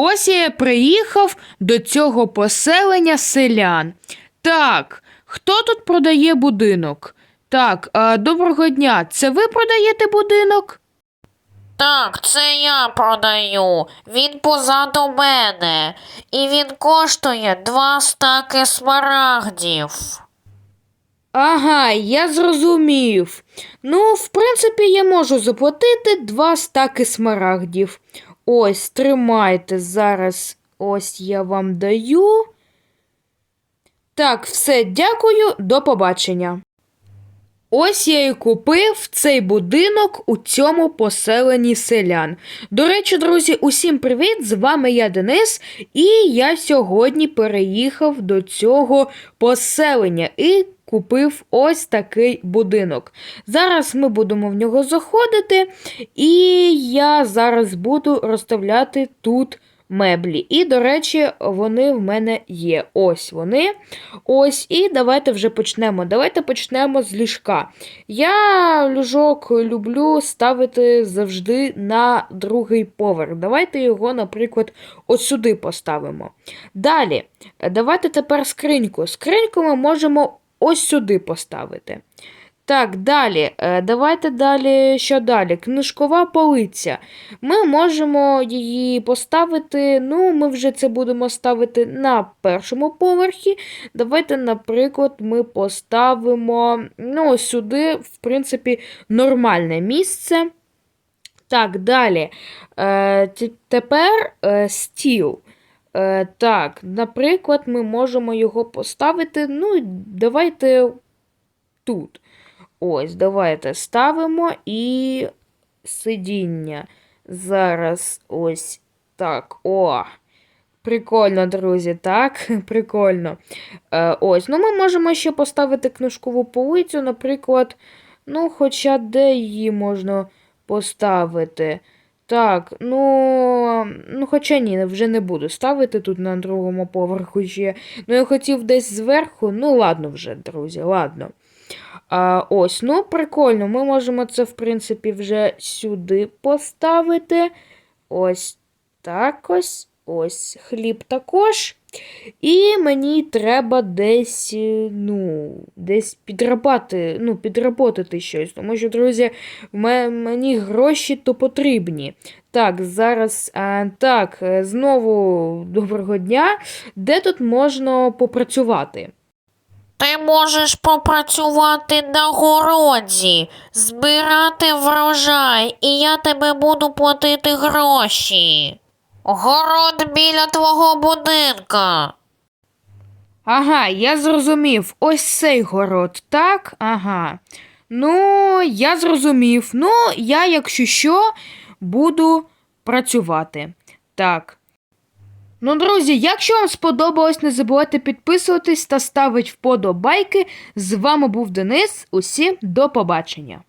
Ось я приїхав до цього поселення селян. Так, хто тут продає будинок? Так, а, доброго дня. Це ви продаєте будинок? Так, це я продаю. Він позаду мене. І він коштує два стаки смарагдів. Ага, я зрозумів. Ну, в принципі, я можу заплатити два стаки смарагдів. Ось, тримайте зараз. Ось я вам даю. Так, все, дякую, до побачення. Ось я і купив цей будинок у цьому поселенні селян. До речі, друзі, усім привіт! З вами я Денис, і я сьогодні переїхав до цього поселення і купив ось такий будинок. Зараз ми будемо в нього заходити, і я зараз буду розставляти тут меблі. І, до речі, вони в мене є. Ось вони. Ось, і давайте вже почнемо. Давайте почнемо з ліжка. Я ліжок люблю ставити завжди на другий поверх. Давайте його, наприклад, ось сюди поставимо. Далі, давайте тепер скриньку. Скриньку ми можемо ось сюди поставити. Так, далі. Е, Давайте далі. Що далі? Книжкова полиця. Ми можемо її поставити. Ну, ми вже це будемо ставити на першому поверхі. Давайте, наприклад, ми поставимо ну, сюди, в принципі, нормальне місце. Так, далі. Е, тепер е, стіл. Так, наприклад, ми можемо його поставити. Ну, давайте тут. Ось, давайте ставимо і сидіння. Зараз ось так. О! Прикольно, друзі, так? Прикольно. Е, ось, ну ми можемо ще поставити книжкову полицю, наприклад. Ну, хоча де її можна поставити? Так, ну, хоча ні, вже не буду ставити тут на другому поверху ще. Ну, я хотів десь зверху. Ну, ладно вже, друзі, ладно. А, ось, ну, прикольно. Ми можемо це, в принципі, вже сюди поставити. Ось так ось. Ось хліб також. І мені треба десь, е, ну, десь підрабати, ну, підработати щось. Тому що, друзі, мені гроші то потрібні. Так, зараз, а, так, е, знову доброго дня. Де тут можна попрацювати? Ти можеш попрацювати на городі, збирати врожай, і я тебе буду платити гроші. Город біля твого будинка. Ага, я зрозумів. Ось цей город, так? Ага. Ну, я зрозумів. Ну, я, якщо що, буду працювати. Так. Ну, друзі, якщо вам сподобалось, не забувайте підписуватись та ставити вподобайки. З вами був Денис. Усім до побачення.